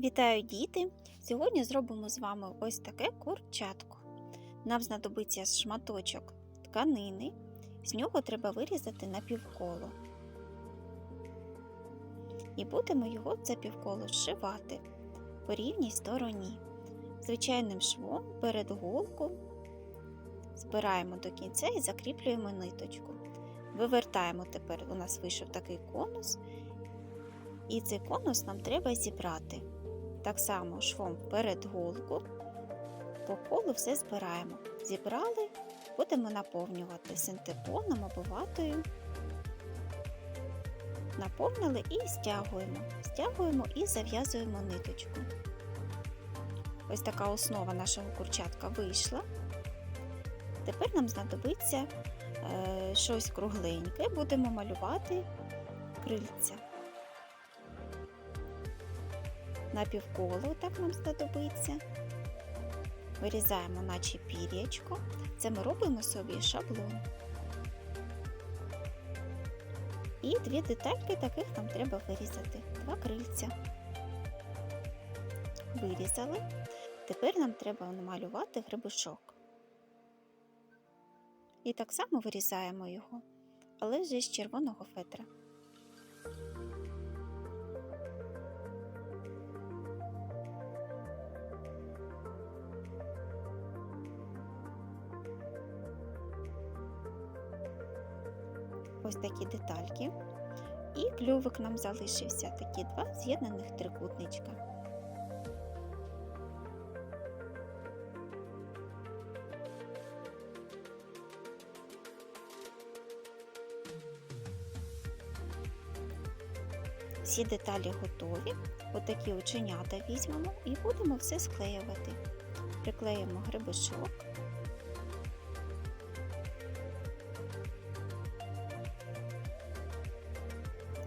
Вітаю діти! Сьогодні зробимо з вами ось таке курчатко. Нам знадобиться шматочок тканини, з нього треба вирізати напівколо. І будемо його це півколо зшивати по рівній стороні. Звичайним швом перед голку збираємо до кінця і закріплюємо ниточку. Вивертаємо тепер, у нас вийшов такий конус, і цей конус нам треба зібрати. Так само швом перед голку, по колу все збираємо. Зібрали, будемо наповнювати синтепоном або ватою. Наповнили і стягуємо. Стягуємо і зав'язуємо ниточку. Ось така основа нашого курчатка вийшла. Тепер нам знадобиться е, щось кругленьке, будемо малювати крильця. Напівколо так нам знадобиться. Вирізаємо, наче пір'ячко. Це ми робимо собі шаблон. І дві детальки таких нам треба вирізати. Два крильця. Вирізали. Тепер нам треба намалювати грибушок. І так само вирізаємо його, але вже з червоного фетра. Ось такі детальки. І клювик нам залишився такі два з'єднаних трикутничка. Всі деталі готові. Отакі оченята візьмемо і будемо все склеювати. Приклеїмо грибочок.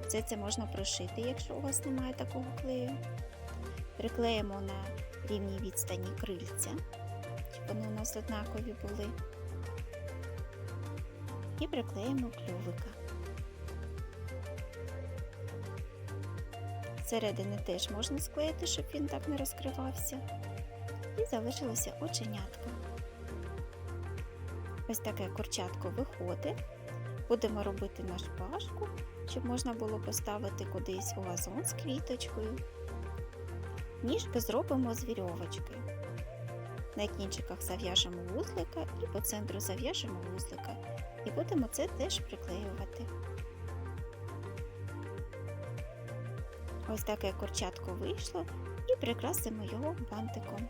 Все це можна прошити, якщо у вас немає такого клею. Приклеїмо на рівній відстані крильця, щоб вони у нас однакові були. І приклеїмо клювика. Зсередини теж можна склеїти, щоб він так не розкривався. І залишилося оченятка. Ось таке курчатко виходить. Будемо робити на шпажку, щоб можна було поставити кудись у вазон з квіточкою. Ніжки зробимо з вірьовочки. На кінчиках зав'яжемо вузлика і по центру зав'яжемо вузлика. І будемо це теж приклеювати. Ось таке курчатко вийшло і прикрасимо його бантиком.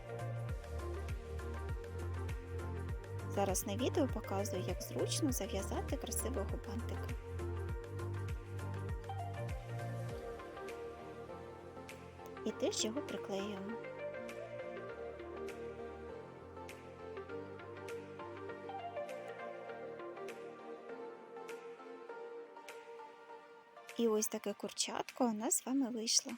Зараз на відео показую, як зручно зав'язати красивого бантика. І теж його приклеюємо. І ось таке курчатко у нас з вами вийшло.